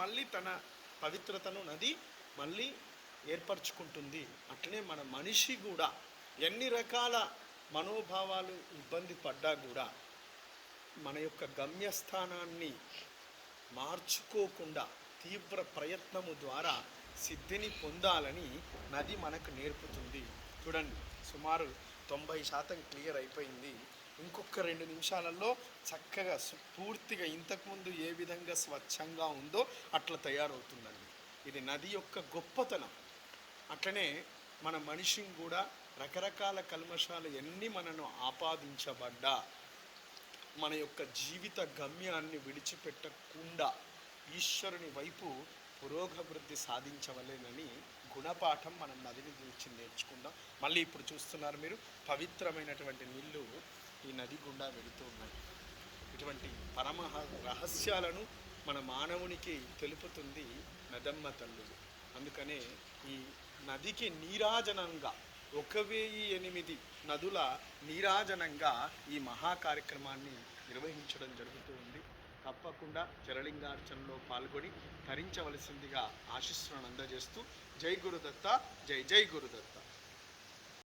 మళ్ళీ తన పవిత్రతను నది మళ్ళీ ఏర్పరచుకుంటుంది. అట్లనే మన మనిషి కూడా ఎన్ని రకాల మనోభావాలు ఇబ్బంది పడ్డా కూడా మన యొక్క గమ్యస్థానాన్ని మార్చుకోకుండా తీవ్ర ప్రయత్నము ద్వారా సిద్ధిని పొందాలని నది మనకు నేర్పుతుంది. చూడండి సుమారు తొంభై శాతం క్లియర్ అయిపోయింది. ఇంకొక రెండు నిమిషాలలో చక్కగా పూర్తిగా ఇంతకుముందు ఏ విధంగా స్వచ్ఛంగా ఉందో అట్లా తయారవుతుందండి. ఇది నది యొక్క గొప్పతనం. అట్లనే మన మనిషిని కూడా రకరకాల కల్మషాలు ఎన్ని మనను ఆపాదించబడ్డా మన యొక్క జీవిత గమ్యాన్ని విడిచిపెట్టకుండా ఈశ్వరుని వైపు పురోగవృద్ధి సాధించవలేనని గుణపాఠం మనం నదిని గురించి నేర్చుకుందాం. మళ్ళీ ఇప్పుడు చూస్తున్నారు మీరు పవిత్రమైనటువంటి నీళ్ళు ఈ నది గుండా వెళుతూ ఉన్నాయి. ఇటువంటి పరమ రహస్యాలను మన మానవునికి తెలుపుతుంది నదమ్మ తల్లులు. అందుకనే ఈ నదికి నీరాజనంగా ఒక వెయ్యి ఎనిమిది నదుల నీరాజనంగా ఈ మహా కార్యక్రమాన్ని నిర్వహించడం జరుగుతూ ఉంది. తప్పకుండా జలలింగార్చనలో పాల్గొని తరించవలసిందిగా ఆశిస్సులను అందజేస్తూ జై గురుదత్త జై జై గురుదత్త.